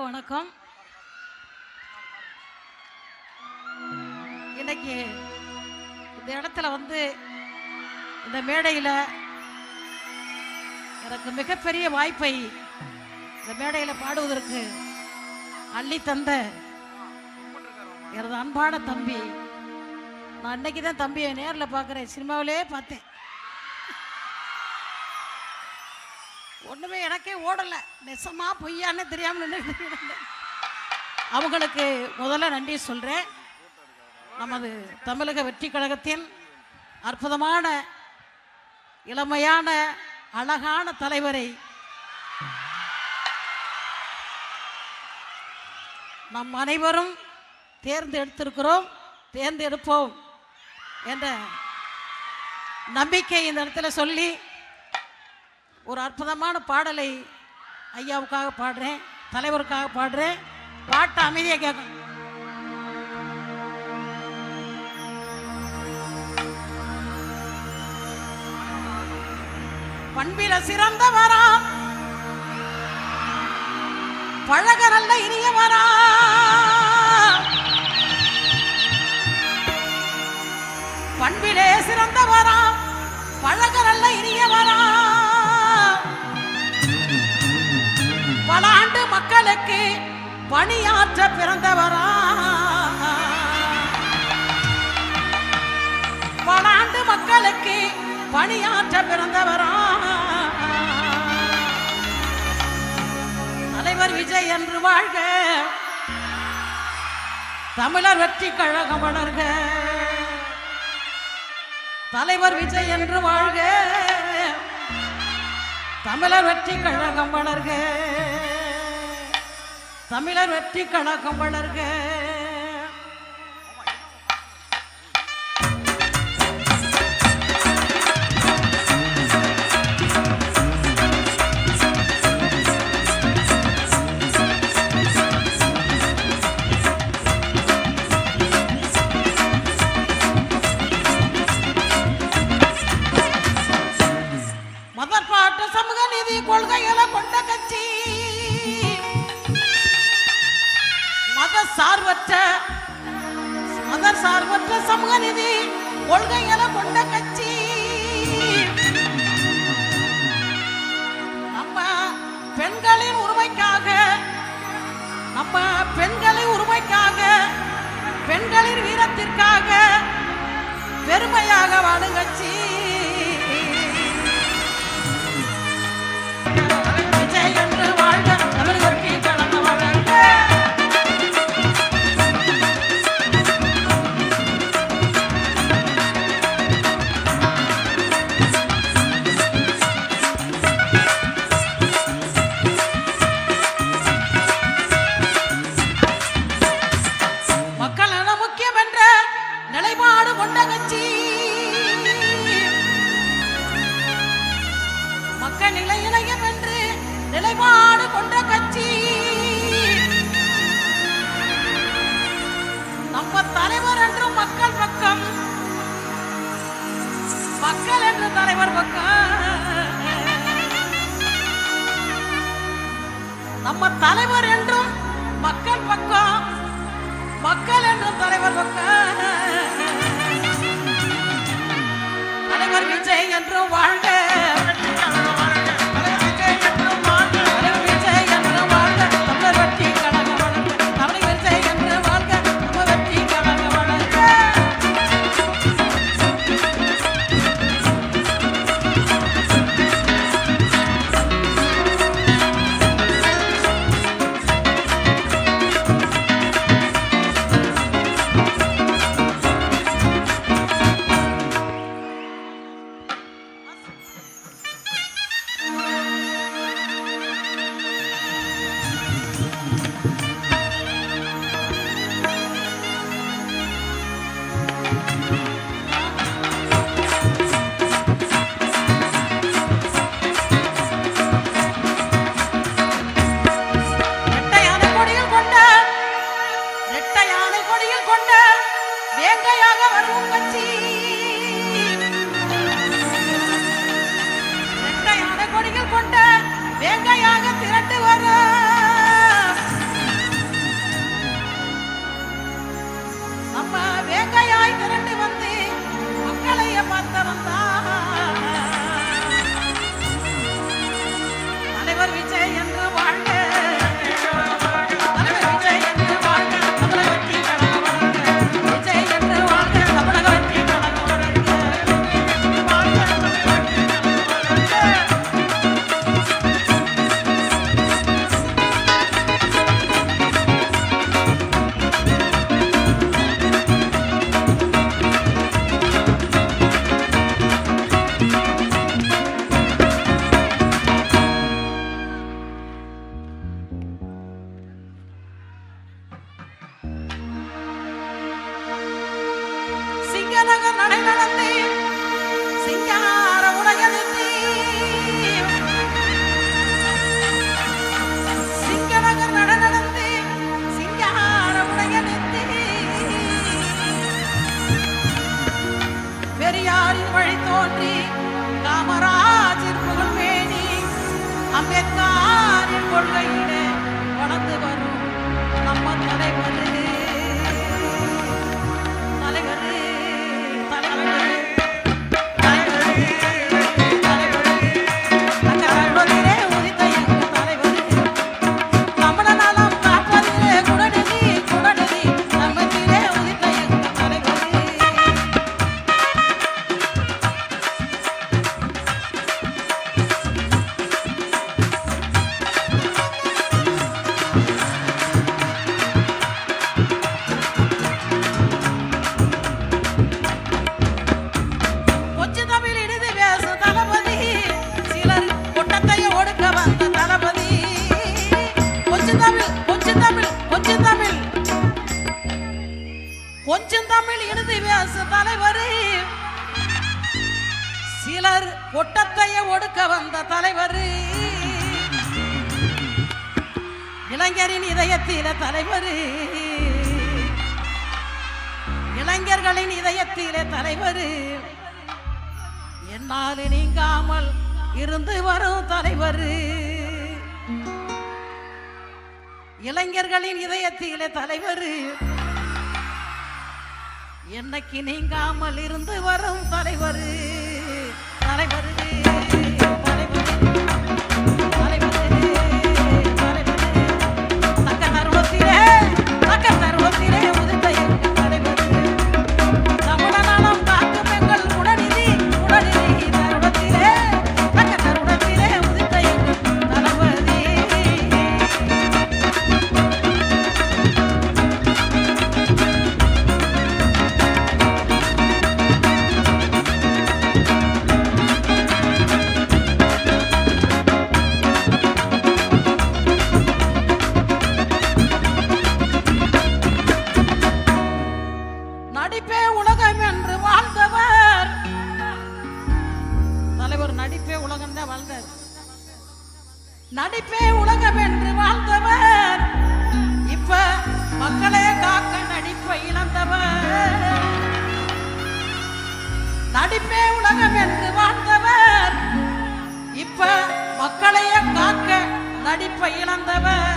எல்லாருக்கும் வணக்கம். இன்னைக்கு இந்த இடத்துல வந்து இந்த மேடையில் எனக்கு மிகப்பெரிய வாய்ப்பை இந்த மேடையில் பாடுவதற்கு அள்ளி தந்த எனது அன்பான தம்பி. நான் அன்னைக்கு தான் தம்பியை நேரில் பார்க்குறேன். சினிமாவிலே பார்த்தேன். ஒன்றுமே எனக்கே ஓடலை. நெசமா பொய்யான்னு தெரியாமல் அவங்களுக்கு முதல்ல நன்றி சொல்கிறேன் நமது தமிழக வெற்றி கழகத்தின் அற்புதமான இளமையான அழகான தலைவரை நம் அனைவரும் தேர்ந்தெடுத்திருக்கிறோம் தேர்ந்தெடுப்போம் என்ற நம்பிக்கை இந்த இடத்துல சொல்லி ஒரு அற்புதமான பாடலை ஐயாவுக்காக பாடுறேன் தலைவருக்காக பாடுறேன். பாட்டு அமைதியாக கேட்கணும் பண்பில சிறந்தவரா. பழக நல்ல இனியவரா. பண்பிலே சிறந்தவரா. பழக நல்ல இனியவரா. மக்களுக்கு பணியாற்ற பிறந்தவரா. பல மக்களுக்கு பணியாற்ற பிறந்தவரா. தலைவர் விஜய் என்று வாழ்க. தமிழர் வெற்றி கழகம் வளர்க. தலைவர் விஜய் என்று வாழ்க. தமிழர் வெற்றி கழகம் வளர்க. தமிழர் வெற்றி கழகம் வளர்க. பெண்களின் வீரத்திற்காக பெருமையாக வாழும் தலைவர் பக்கம். நம்ம தலைவர் நடை நடந்தே சிங்கார உடையதென்னே சிங்கநகர் நட நடந்தே சிங்கார உடையதென்னே பெரியாரின் வழி தோன்றி காமராஜர் புகழ்மேனி அம்பேத்காரின் கொள்கையிலே தலைவர். இளைஞரின் இதயத்தில தலைவர். இளைஞர்களின் இதயத்திலே தலைவர். என்னால் நீங்காமல் இருந்து வரும் தலைவர். இளைஞர்களின் இதயத்திலே தலைவர். என்னைக்கு நீங்காமல் இருந்து வரும் தலைவர். மக்களே காக்க நடிப்பை இழந்தவர். நடிப்பே உலகம் என்று வாழ்ந்தவர். இப்ப மக்களையே காக்க நடிப்பை இழந்தவர்.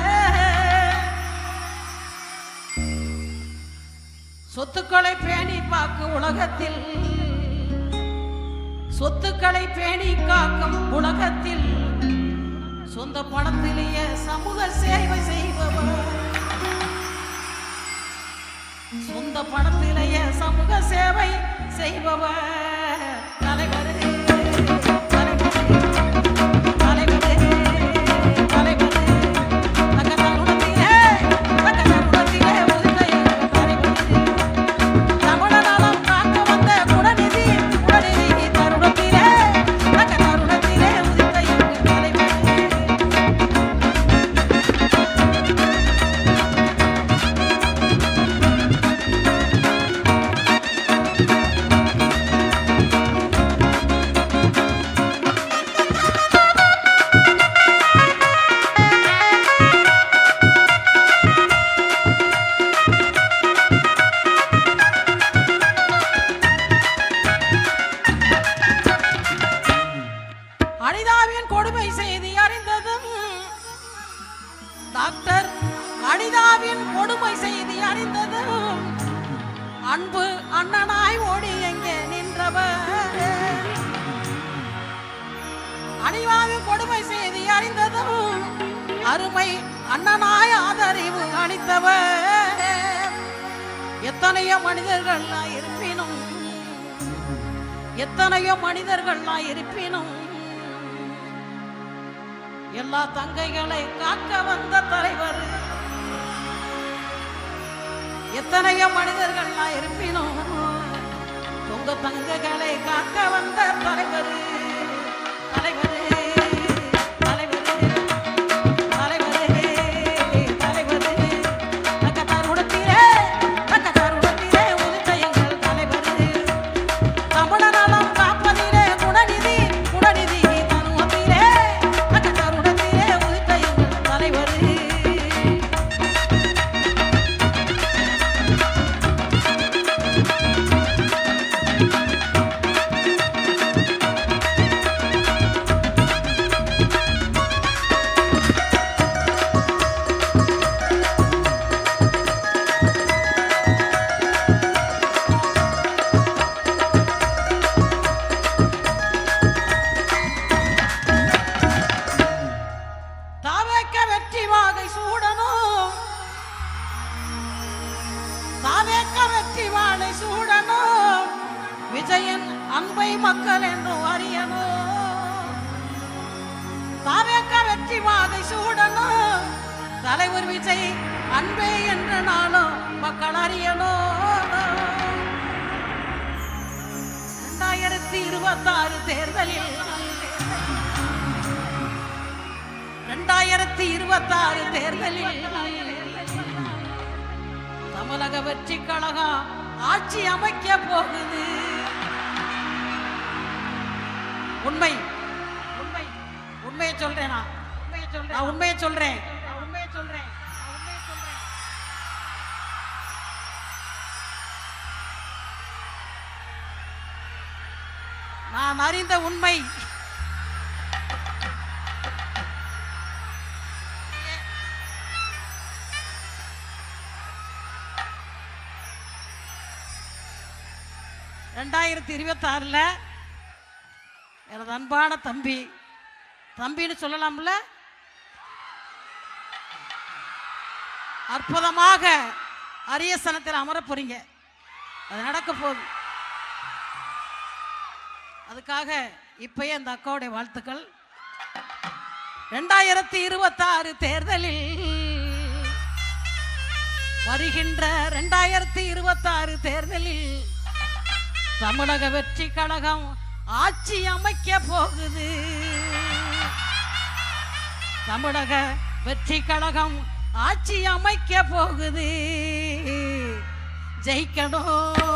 சொத்துக்களை பேணி பார்க்கும் உலகத்தில் சொத்துக்களை பேணி காக்கும் உலகத்தில் சொந்த பணத்திலேயே சமூக சேவை செய்பவர். சொந்த பணத்திலேயே சமூக சேவை செய்பவர். தலைவர் அண்ணனாய் ஆதரவு அளித்தவர். எத்தனையோ மனிதர்கள் இருப்பினும் எத்தனையோ மனிதர்கள்லாம் இருப்பினும் எல்லா தங்கைகளை காக்க வந்த தலைவர். எத்தனையோ மனிதர்கள்லாம் இருப்பினும் உங்க தங்கைகளை காக்க வந்த தலைவர். தலைவர் தலைவர் விஜய் அன்பே என்ற நாளும் மக்கள் அறியணும் ரெண்டாயிரத்தி இருபத்தாறு தேர்தலில் ரெண்டாயிரத்தி இருபத்தாறு தேர்தலில் தமிழக வெற்றி கழகம் ஆட்சி அமைக்க போகுது. உண்மை உண்மை உண்மையை சொல்றேன் நான் உண்மையை சொல்றேன். அறிந்த உண்மை. ரெண்டாயிரத்தி இருபத்தாறில் எனது அன்பான தம்பி. தம்பின்னு சொல்லலாம்ல? அற்புதமாக அரியசனத்தில் அமர போறீங்க. அது நடக்க போகுது. அதுக்காக இப்பயே அந்த அக்காவுடைய வாழ்த்துக்கள். ரெண்டாயிரத்தி இருபத்தாறு தேர்தலில் வருகின்ற ரெண்டாயிரத்தி இருபத்தாறு தேர்தலில் தமிழக வெற்றி கழகம் ஆட்சி அமைக்க போகுது. தமிழக வெற்றி கழகம் ஆட்சி அமைக்க போகுது. ஜெயிக்கணும் ஜெயிக்கணும்.